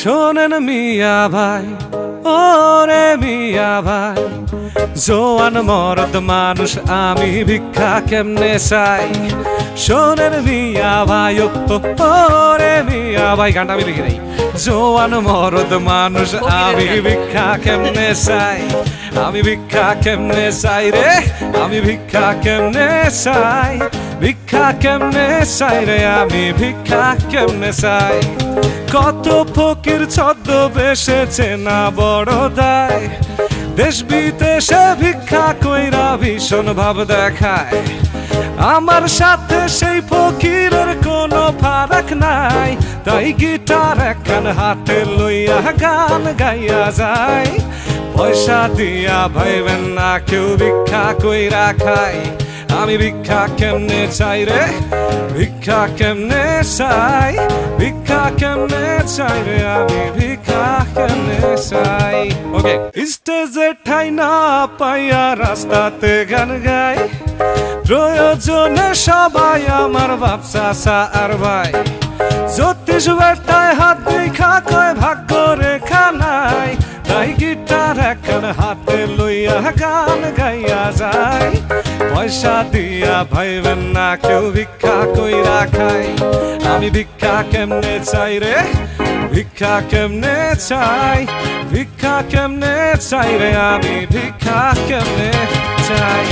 শোনেন মিয়া ভাই ও রে মিয়া ভাই, জোয়ান মরদ মানুষ আমি ভিক্ষা কেমনে চাই? শোনেন মিয়া ভাই ও রে মিয়া ভাই, গানটা আমি লিখে নাই জোয়ান মরদ মানুষ আমি ভিক্ষা কেমনে চাই? আমি ভিক্ষা কেমনে চাই রে? আমি ভিক্ষা কেমনে চাই? ভিক্ষা কেমনে চাই রে? আমি ভিক্ষা কেমনে চাই? কত ফকির ছদ্ম বেসেছে না বড় দায়। দেশ বিদেশে ভিক্ষা কইরা ভীষণ ভাব দেখায়। আমার সাথে সেই ফকিরের কোনো তাই গিটার একখান হাতে লইয়া গান গাইয়া যায়। পয়সা দিয়া ভাইবেন না কেউ ভিক্ষা কইরা খায়। আমি ভিক্ষা কেমনে চাই রে? ভিক্ষা কেমনে চাই? ভিক্ষা কেমনে চাই রে? আমি ভিক্ষা কেমনে চাই? ওকে। স্টেজে ঠাই না পাইয়া রাস্তাতে গান গাই। প্রয়োজনে সবাই আমার বাপসা আর ভাই। জ্যোতিষ বেটায় হাত দেখা কয় ভাগ্য রেখা নাই। তাই গিটার এখন হাতে লইয়া গান গাইয়া যায়। পয়সা দিয়া ভাইবেন না, কেউ ভিক্ষা কইরা খাই আমি ভিক্ষা কেমনে চাই রে? ভিক্ষা কেমনে চাই? ভিক্ষা কেমনে চাই রে? আমি ভিক্ষা কেমনে চাই?